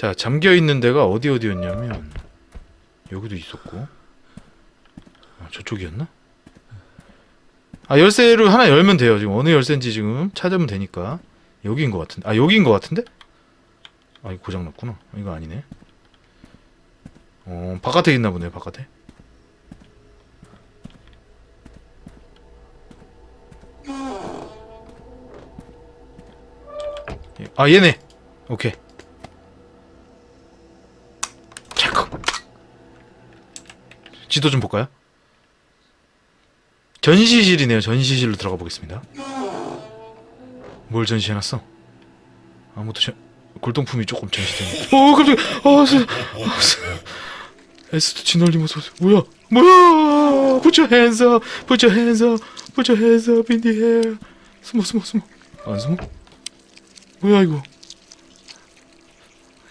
자 잠겨 있는 데가 어디 어디였냐면 여기도 있었고 아, 저쪽이었나? 아 열쇠를 하나 열면 돼요. 지금 어느 열쇠인지 지금 찾으면 되니까 여기인 것 같은데 아 여기인 것 같은데? 아 이거 고장 났구나. 이거 아니네. 어 바깥에 있나 보네 바깥에. 아 얘네. 오케이. 지도 좀 볼까요? 전시실이네요. 전시실로 들어가 보겠습니다. 뭘 전시해놨어? 아무도 전... 골동품이 조금 전시되네. 오 깜짝이야. 아, 진얼림 어서 오세요. 뭐야? 뭐야? Put your hands up. Put. 숨어 숨어 숨어. 안 숨어? 뭐야 이거?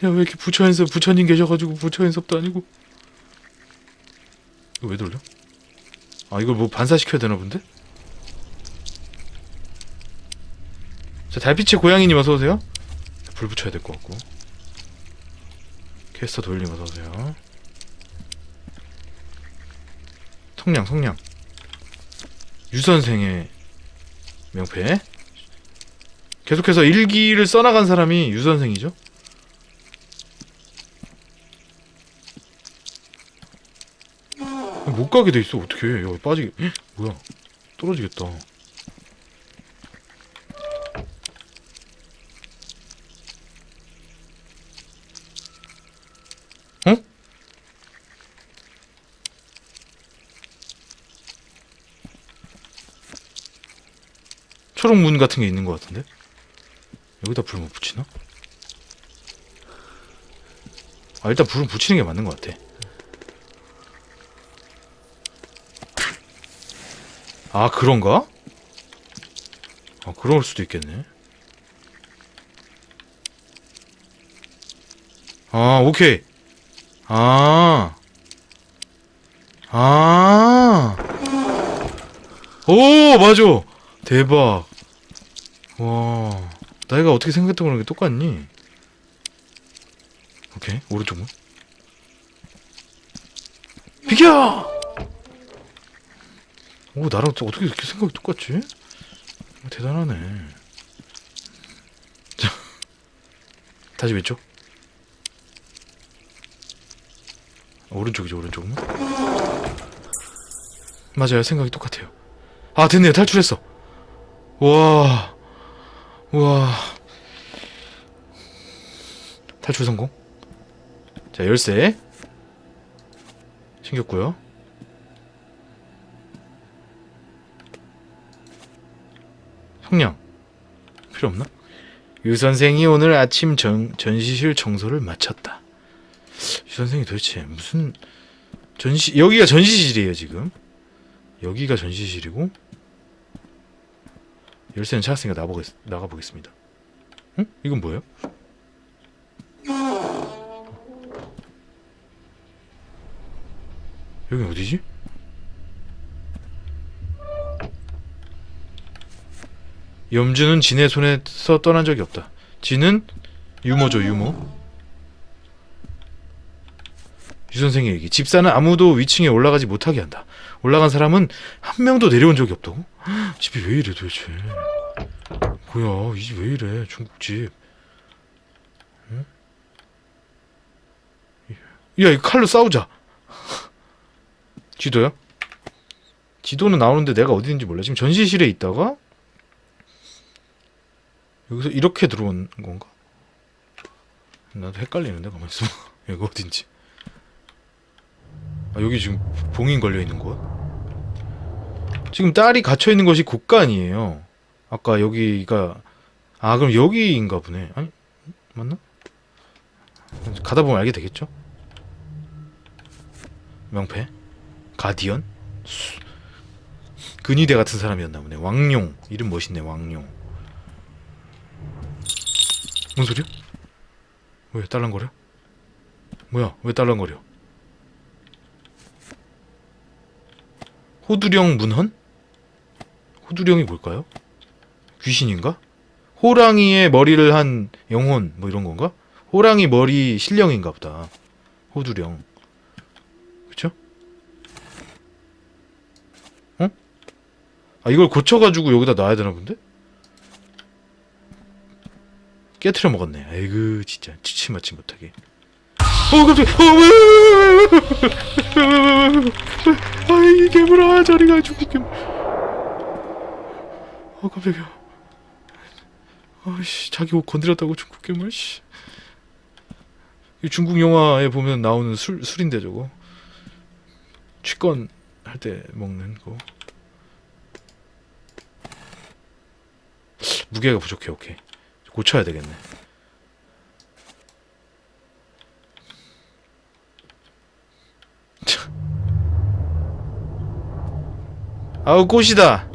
야 왜 이렇게 부처연습 부처님 계셔가지고 부처연습도 아니고 이거 왜 돌려? 아 이걸 뭐 반사시켜야 되나 본데? 자 달빛의 고양이님 어서 오세요. 불 붙여야 될 것 같고 캐스터 돌림 어서 오세요. 성냥 성냥 유 선생의 명패 계속해서 일기를 써나간 사람이 유 선생이죠. 못 가게 돼 있어 어떻게 여기 빠지게 헉, 뭐야 떨어지겠다. 어? 초록 문 같은 게 있는 것 같은데? 여기다 불을 못 붙이나? 아 일단 불을 붙이는 게 맞는 것 같아. 아 그런가? 아 그럴 수도 있겠네. 아 오케이. 아. 아. 오 맞아. 대박. 와. 내가 어떻게 생각했던 거랑 똑같니? 오케이 오른쪽 문. 비켜! 오 나랑 또 어떻게 이렇게 생각이 똑같지? 대단하네. 자 다시 왼쪽. 오른쪽이죠 오른쪽 문. 맞아요 생각이 똑같아요. 아 됐네요 탈출했어. 와. 와. 탈출 성공. 자, 열쇠. 챙겼고요. 성냥. 필요 없나? 유 선생이 오늘 아침 전, 전시실 청소를 마쳤다. 유 선생이 도대체 무슨 전시 여기가 전시실이에요, 지금. 여기가 전시실이고 열쇠는 찾았으니까 나보겠, 나가보겠습니다. 응? 이건 뭐예요? 여기 어디지? 염주는 진의 손에서 떠난 적이 없다. 진은 유모죠, 유모. 유 선생의 얘기. 집사는 아무도 위층에 올라가지 못하게 한다. 올라간 사람은 한 명도 내려온 적이 없다고? 헉, 집이 왜 이래 도대체? 뭐야, 이 집 왜 이래? 중국집. 응? 야, 이거 칼로 싸우자. 지도야? 지도는 나오는데 내가 어디 있는지 몰라. 지금 전시실에 있다가 여기서 이렇게 들어온 건가? 나도 헷갈리는데 가만 있어. 여기 어딘지. 아 여기 지금 봉인 걸려 있는 곳. 지금 딸이 갇혀 있는 것이 곳간이에요. 아까 여기가 아 그럼 여기인가 보네. 아니 맞나? 가다 보면 알게 되겠죠. 명패, 가디언, 수- 근위대 같은 사람이었나 보네. 왕룡 이름 멋있네. 왕룡. 뭔 소리야? 왜 딸랑거려? 뭐야? 왜 딸랑거려? 호두령 문헌? 호두령이 뭘까요? 귀신인가? 호랑이의 머리를 한 영혼 뭐 이런 건가? 호랑이 머리 신령인가 보다. 호두령. 그쵸? 어? 아 이걸 고쳐가지고 여기다 놔야 되나 본데? 깨트려 먹었네. 에이그 진짜 치치맞지 못하게. 어 갑자기 어 아이 괴물아 저리가 죽고 괴물. 어 깜짝이야. 아씨 자기 옷 건드렸다고 중국 괴물 씨. 이 중국 영화에 보면 나오는 술 술인데 저거. 취권 할 때 먹는 거. 무게가 부족해 오케이. 고쳐야 되겠네. 참. 아우 꽃이다.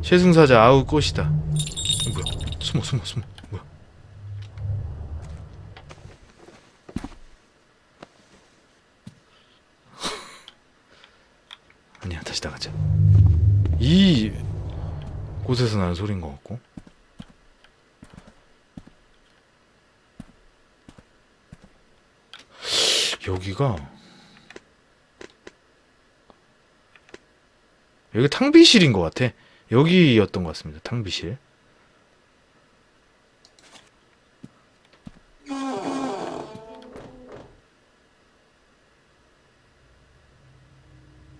최승사자 아우 꽃이다. 어, 뭐야? 숨어 숨어 숨어. 뭐야? 아니야 다시 나가자. 이 곳에서 나는 소리인 것 같고. 여기가 여기 탕비실인 것 같아. 여기였던 것 같습니다. 탕비실.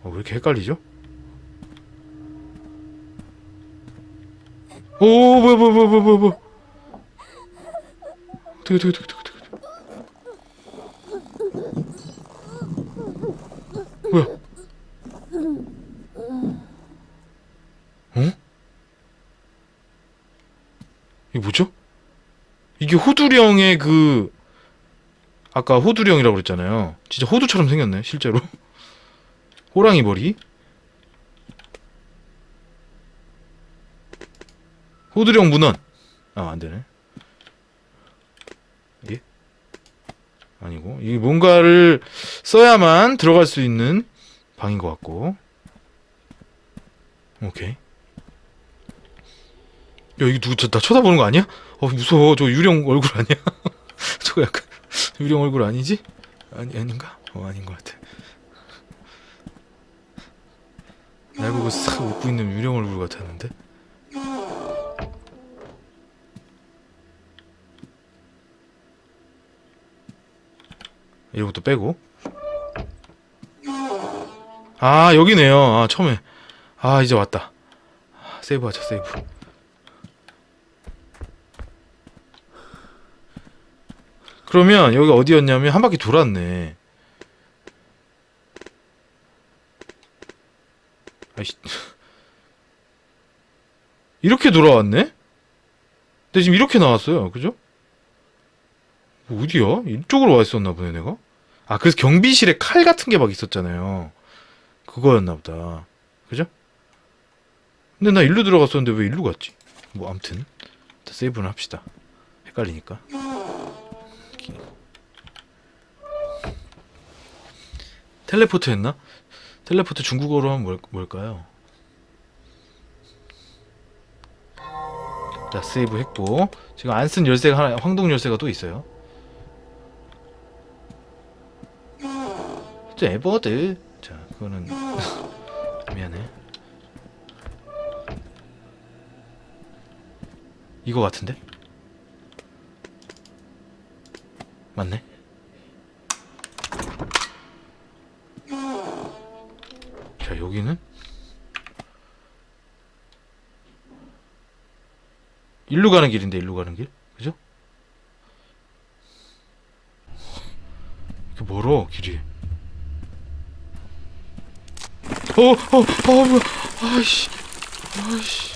어, 왜 이렇게 헷갈리죠? 오, 뭐야, 뭐야, 뭐야, 뭐야, 뭐야. 어떻게, 어떻게, 어떻게, 어떻게, 어떻게. 뭐야? 어? 이게 뭐죠? 이게 호두령의 그 아까 호두령이라고 그랬잖아요. 진짜 호두처럼 생겼네, 실제로. 호랑이 머리. 호두령 문헌. 아, 안 되네. 예? 아니고 이게 뭔가를 써야만 들어갈 수 있는 방인 것 같고. 오케이. 야, 이거 누구 저, 나 쳐다보는 거 아니야? 어, 무서워. 저 유령 얼굴 아니야? 저거 약간 유령 얼굴 아니지? 아니 아닌가? 어, 아닌 것 같아. 날 보고 싹 웃고 있는 유령 얼굴 같았는데. 것도 빼고. 아 여기네요. 아 처음에. 아 이제 왔다. 아, 세이브하자 세이브. 그러면 여기 어디였냐면 한 바퀴 돌았네. 아이씨. 이렇게 돌아왔네? 근데 지금 이렇게 나왔어요. 그죠? 뭐 어디야? 이쪽으로 와 있었나 보네, 내가? 아, 그래서 경비실에 칼 같은 게 막 있었잖아요. 그거였나 보다. 그죠? 근데 나 일로 들어갔었는데 왜 일로 갔지? 뭐, 암튼. 일단 세이브는 합시다. 헷갈리니까. 텔레포트 했나? 텔레포트 중국어로 하면 뭘, 뭘까요? 자 세이브 했고 지금 안 쓴 열쇠가 하나 황동 열쇠가 또 있어요 저 에버드. 자 그거는 미안해. 이거 같은데? 맞네. 자 여기는? 일로 가는 길인데 일로 가는 길? 그죠? 이렇게 멀어 길이 어 어 어 뭐야. 아이씨. 아이씨.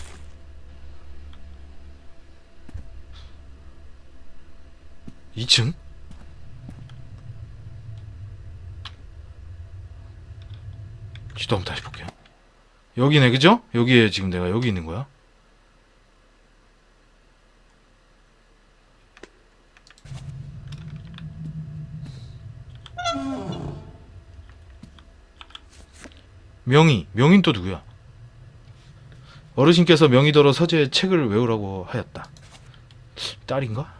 이층? 지도 한번 다시 볼게요. 여기네 그죠? 여기에 지금 내가 여기 있는 거야 명의 명인 또 누구야? 어르신께서 명의더러 서재의 책을 외우라고 하였다. 딸인가?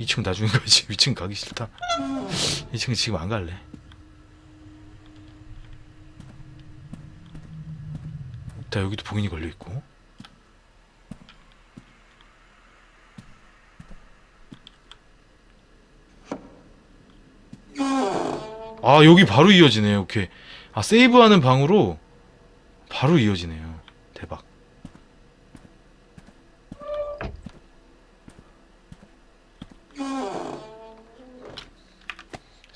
2층 나중에 가지 2층 가기 싫다 2층 지금 안 갈래 자 여기도 봉인이 걸려있고 아 여기 바로 이어지네요 오케이 아 세이브하는 방으로 바로 이어지네요 대박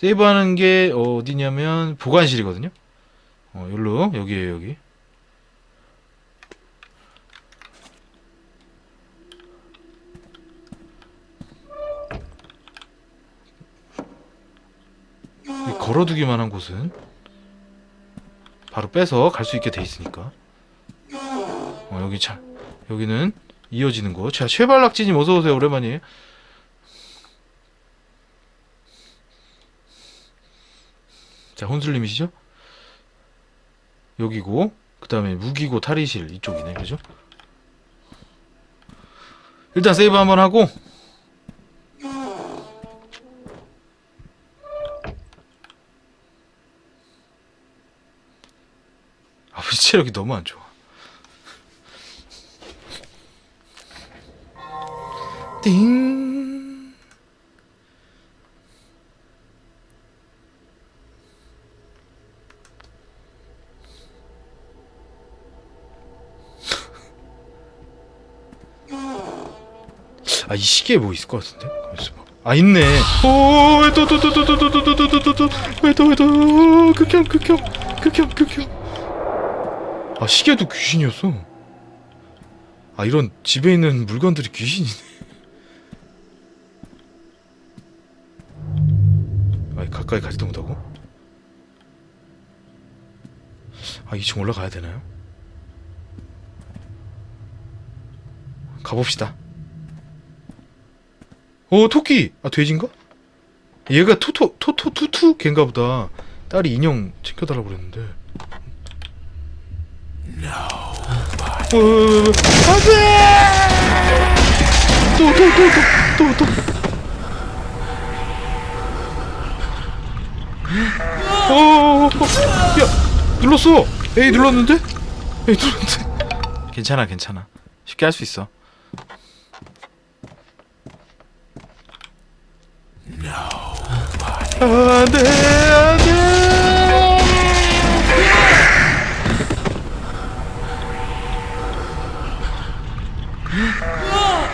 세이브하는 게 어디냐면 보관실이거든요. 어, 여기로 여기에요 여기. 이 걸어두기만 한 곳은 바로 빼서 갈 수 있게 돼 있으니까. 어, 여기 참 여기는 이어지는 곳. 자, 최발락지님 어서 오세요. 오랜만이에요. 자, 혼술님이시죠? 여기고, 그 다음에 무기고 탈의실 이쪽이네, 그죠? 일단 세이브 한번 하고, 아버지 체력이 너무 안 좋아. 띵. 아, 이 시계에 뭐 있을 것 같은데? 가만있어 봐. 아, 있네. 오, 또, 또, 또, 또, 또, 또, 또, 또, 또, 또, 또, 또, 또, 극혐, 극혐, 극혐, 극혐. 아, 시계도 귀신이었어. 아, 이런 집에 있는 물건들이 귀신이네. 아, 가까이 가지도 못하고? 아, 2층 올라가야 되나요? 가봅시다. 어 토끼 아 돼지인가? 얘가 토토 토토 투투 걔인가 보다 딸이 인형 챙겨달라고 그랬는데 어, 안돼 또 또 또 또 또 또 어, 야 눌렀어 에이 눌렀는데 에이 눌렀는데 괜찮아 괜찮아 쉽게 할 수 있어 안돼 안돼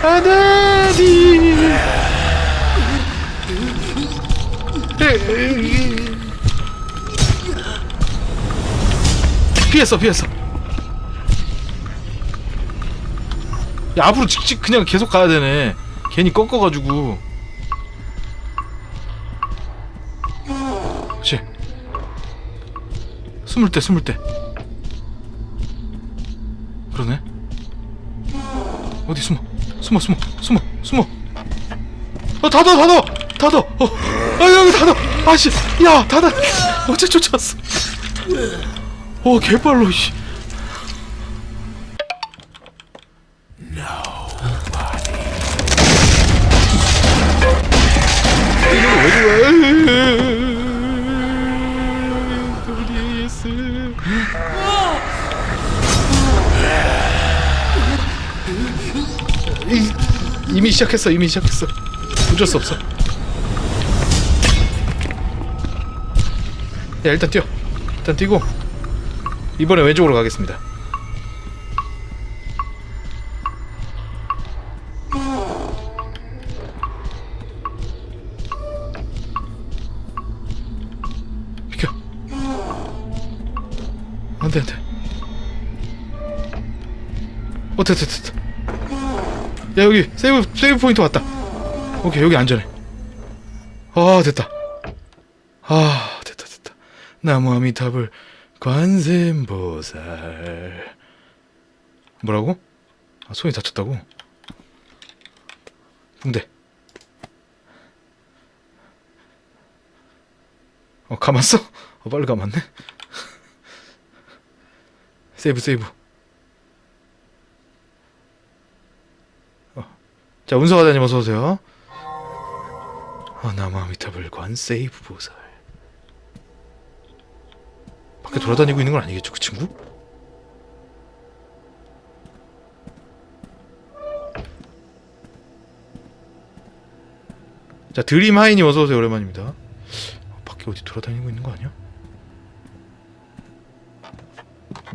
안돼 피했어 피했어. 야 앞으로 직직 그냥 계속 가야 되네. 괜히 꺾어가지고. 그렇지 숨을 때 숨을 때 그러네. 어디 숨어 숨어 숨어 숨어 숨어. 어 닫아 닫아 닫아. 어아 여기 닫아. 아씨 야 닫아. 어째 쫓아왔어? 어 개빨로 씨 시작했어 이미 시작했어. 어쩔 수 없어. 야 일단 뛰어. 일단 뛰고 이번에 왼쪽으로 가겠습니다. 비켜. 안돼 안돼. 어 됐다 됐다 야 여기 세이브 세이브 포인트 왔다. 오케이 여기 안전해. 아 됐다. 아 됐다 됐다. 나무 아미타불 관세음보살. 뭐라고? 아 손이 다쳤다고? 붕대. 어 감았어? 어 빨리 감았네. 세이브 세이브 자 운서과장님 어서 오세요 어, 나무아미타불관 세이브 보살. 밖에 돌아다니고 있는 건 아니겠죠, 그 친구? 자, 드림 하인이 어서 오세요. 오랜만입니다. 어, 밖에 어디 돌아다니고 있는 거 아니야?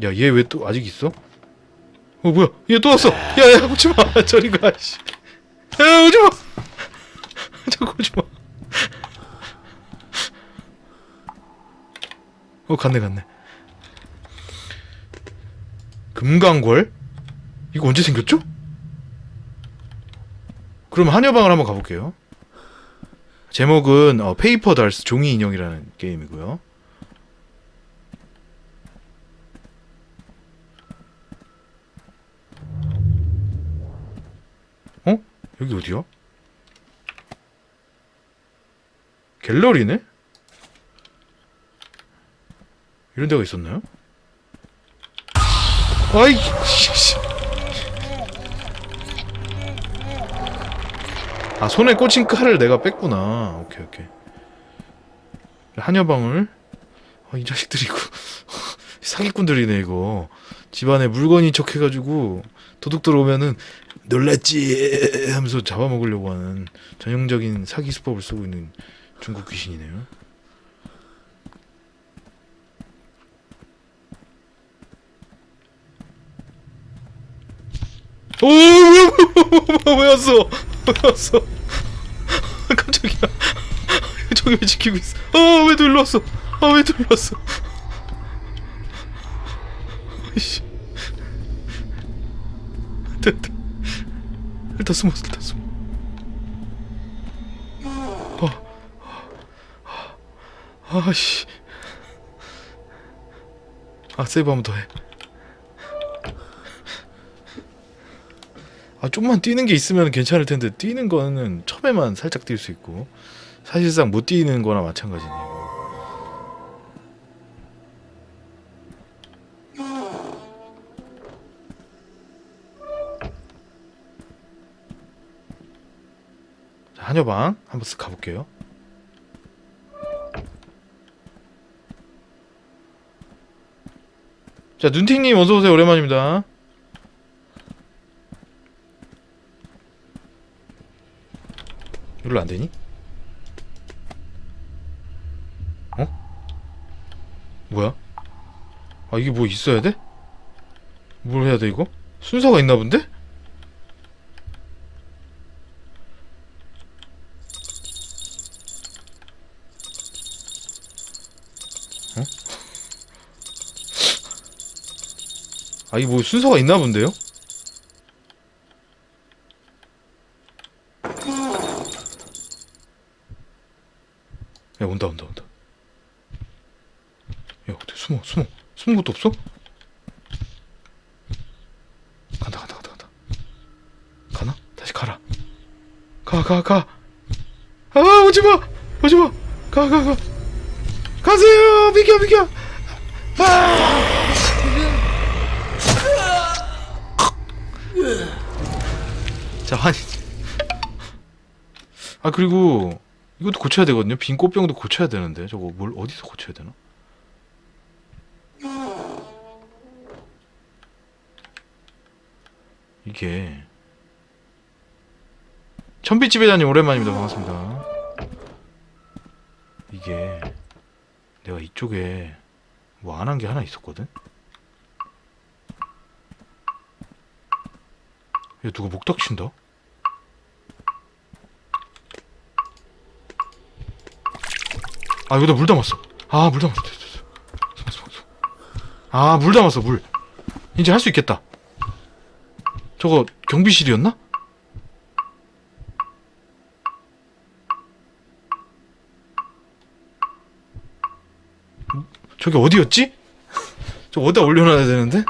야, 얘 왜 또 아직 있어? 어, 뭐야? 얘 또 왔어. 야, 야, 오지 마. 저리 가. 씨. 야, 오지 마. 자꾸 오지 마. 어, 갔네, 갔네. 금강궐? 이거 언제 생겼죠? 그럼 한여방을 한번 가볼게요. 제목은 어, 페이퍼 달스 종이 인형이라는 게임이고요. 어? 여기 어디야? 갤러리네? 이런 데가 있었나요? 아이 씨. 아 손에 꽂힌 칼을 내가 뺐구나 오케이 오케이 한여방을 아, 이 자식들이 이거 사기꾼들이네 이거 집안에 물건인 척 해가지고 도둑 들어오면은 놀랬지 하면서 잡아먹으려고 하는 전형적인 사기 수법을 쓰고 있는 중국 귀신이네요. 오 왜 왔어. 왜 왔어. 깜짝이야. 저기 왜 지키고 있어? 아 왜 놀러 왔어? 아 왜 놀러 왔어? 아이씨. 됐다 일단 숨었어 일단 숨어. 아, 아씨. 아 세이브 한 번 더 해. 아 좀만 뛰는 게 있으면 괜찮을 텐데 뛰는 거는 처음에만 살짝 뛸 수 있고 사실상 못 뛰는 거나 마찬가지네요. 자, 한여방 한번 쓱 가볼게요. 자 눈팅님 어서 오세요 오랜만입니다. 이걸로 안 되니? 어? 뭐야? 아 이게 뭐 있어야 돼? 뭘 해야 돼 이거? 순서가 있나 본데? 아 이게 뭐 순서가 있나 본데요? 야 온다 온다 온다. 야 어디 숨어 숨어. 숨은 것도 없어? 간다 간다 간다 간다. 가나? 다시 가라. 가 가 가. 아 오지 마! 오지 마! 가 가 가. 가세요! 비켜 비켜! 아! 자 환희 아 그리고 이것도 고쳐야 되거든요. 빈 꽃병도 고쳐야 되는데 저거 뭘 어디서 고쳐야 되나? 이게 천빛집 회장님 오랜만입니다. 반갑습니다. 이게 내가 이쪽에 뭐 안 한 게 하나 있었거든. 야 누가 목닥 친다? 아 여기다 물 담았어 아 물 담았어. 아, 물 담았어 물 이제 할 수 있겠다 저거 경비실이었나? 음, 저기 어디였지? 저 어디다 올려놔야 되는데?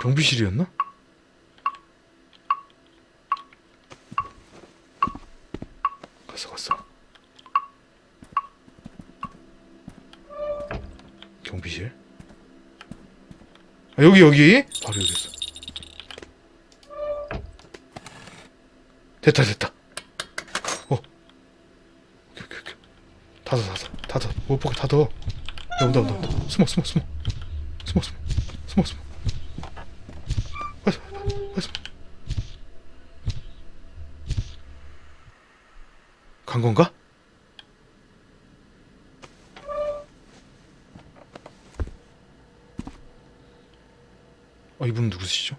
경비실이었나? 갔어 갔어. 경비실? 아, 여기 여기? 바로 여기 있어. 됐다 됐다. 어. 오케이 오케이 오케이. 닫아 닫아 닫아 오빠가 닫아 야 온다 온다 온다. 숨어 숨어 숨어. 숨어 숨어. 숨어 숨어. 간 건가? 아 이분 누구시죠?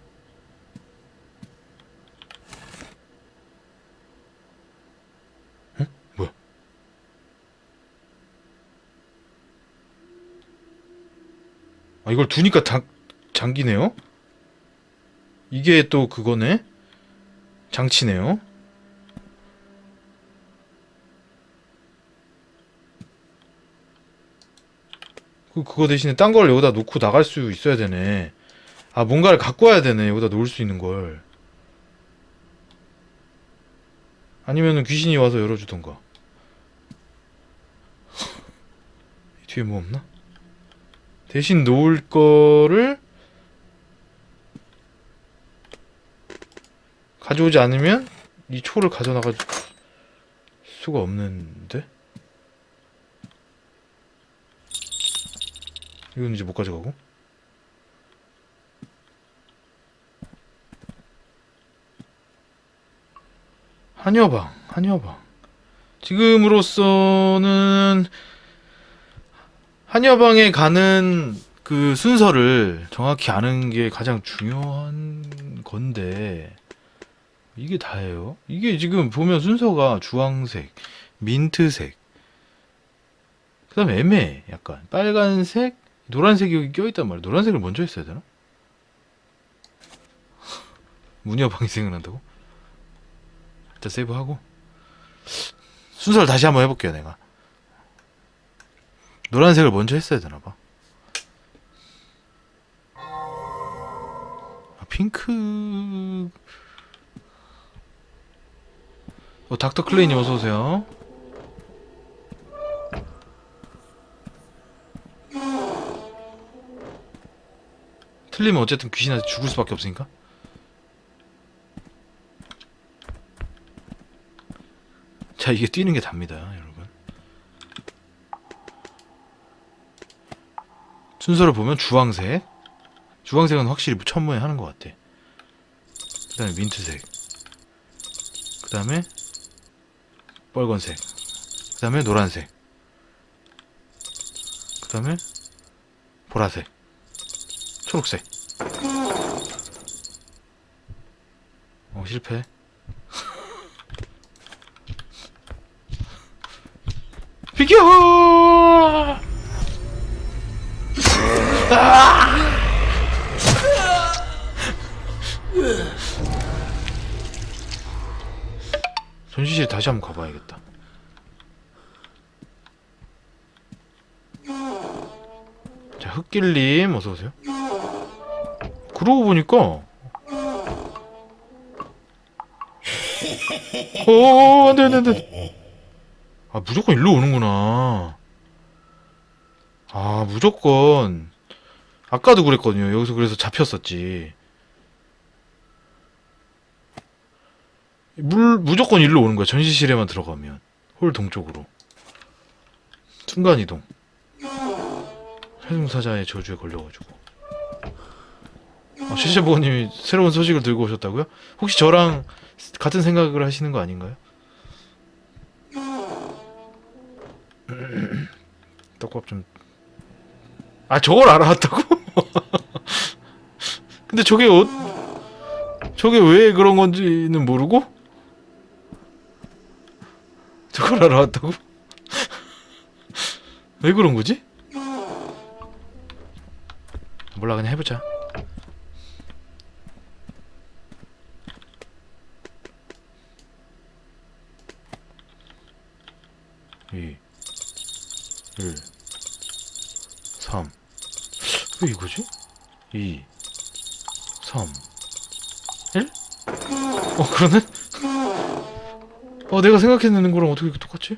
어? 뭐야? 아 이걸 두니까 장, 장기네요? 이게 또 그거네? 장치네요? 그, 그거 대신에 딴 걸 여기다 놓고 나갈 수 있어야 되네. 아, 뭔가를 갖고 와야 되네. 여기다 놓을 수 있는 걸. 아니면은 귀신이 와서 열어주던가. 이 뒤에 뭐 없나? 대신 놓을 거를 가져오지 않으면 이 초를 가져나갈 수가 없는데? 이건 이제 못 가져가고. 한여방, 한여방. 지금으로서는 한여방에 가는 그 순서를 정확히 아는 게 가장 중요한 건데 이게 다예요. 이게 지금 보면 순서가 주황색, 민트색, 그 다음에 애매해. 약간 빨간색, 노란색이 여기 껴있단 말이야. 노란색을 먼저 했어야 되나? 문여방이 생각난다고? 일단 세이브하고 순서를 다시 한번 해볼게요 내가 노란색을 먼저 했어야 되나봐 아, 핑크 어, 닥터 클레이님 어서 오세요. 틀리면 어쨌든 귀신한테 죽을 수밖에 없으니까. 자 이게 뛰는 게 답니다 여러분. 순서를 보면 주황색. 주황색은 확실히 천문에 하는 것 같아. 그 다음에 민트색. 그 다음에 빨간색. 그 다음에 노란색. 그 다음에 보라색. 초록색. 어 실패. 비켜! 전시실 다시 한번 가봐야겠다. 자, 흑길님 어서 오세요. 그러고 보니까 어, 안돼 안 돼 안 돼. 아 무조건 일로 오는구나. 아 무조건 아까도 그랬거든요. 여기서 그래서 잡혔었지. 물 무조건 일로 오는 거야. 전시실에만 들어가면 홀 동쪽으로 순간 이동. 해중사자의 저주에 걸려가지고. 아, 시시보님이 새로운 소식을 들고 오셨다고요? 혹시 저랑 같은 생각을 하시는 거 아닌가요? 떡밥 좀. 아 저걸 알아왔다고? 근데 저게 어, 저게 왜 그런 건지는 모르고 저걸 알아왔다고? 왜 그런 거지? 몰라 그냥 해보자. 이, 일, 삼. 왜 이거지? 이, 삼, 일? 어 그러네? 어 내가 생각했는 거랑 어떻게 똑같지?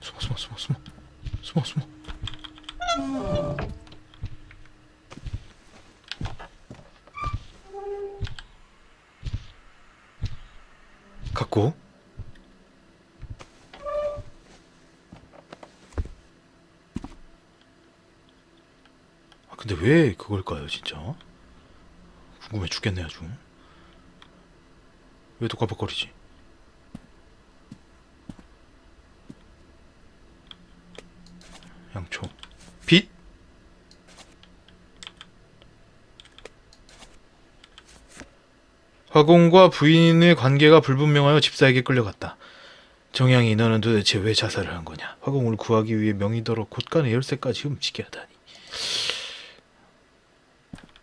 숨어 숨어 숨어 숨어. 숨어 숨어. 있고. 아 근데 왜 그걸까요 진짜? 궁금해 죽겠네 아주 왜또 깜빡거리지 양초 빛 화공과 부인의 관계가 불분명하여 집사에게 끌려갔다. 정양이 너는 도대체 왜 자살을 한 거냐? 화공을 구하기 위해 명의더러 곳간의 열쇠까지 훔치게 하다니.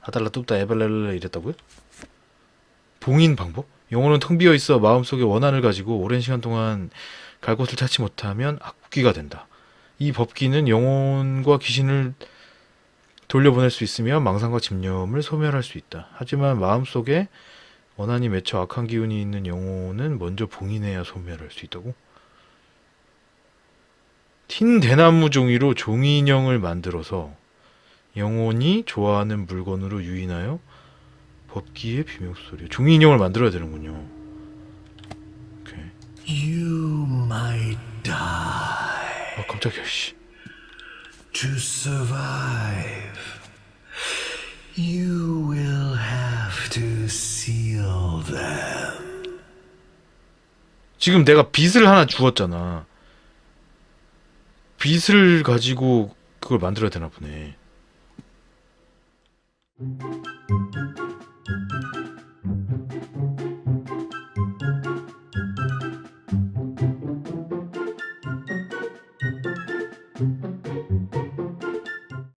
아달라 뚝다 에벨렐레 이랬다고요? 봉인 방법? 영혼은 텅 비어 있어 마음속에 원한을 가지고 오랜 시간 동안 갈 곳을 찾지 못하면 악귀가 된다. 이 법기는 영혼과 귀신을 돌려보낼 수 있으며 망상과 집념을 소멸할 수 있다. 하지만 마음속에 원한이 맺혀 악한 기운이 있는 영혼은 먼저 봉인해야 소멸할 수 있다고? 틴 대나무 종이로 종이 인형을 만들어서 영혼이 좋아하는 물건으로 유인하여 법기의 비명소리 종이 인형을 만들어야 되는군요. 오케이. You might die 아 깜짝이야 씨. to survive. You will have to seal them. 지금 내가 빗을 하나 주었잖아. 빗을 가지고 그걸 만들어야 되나 보네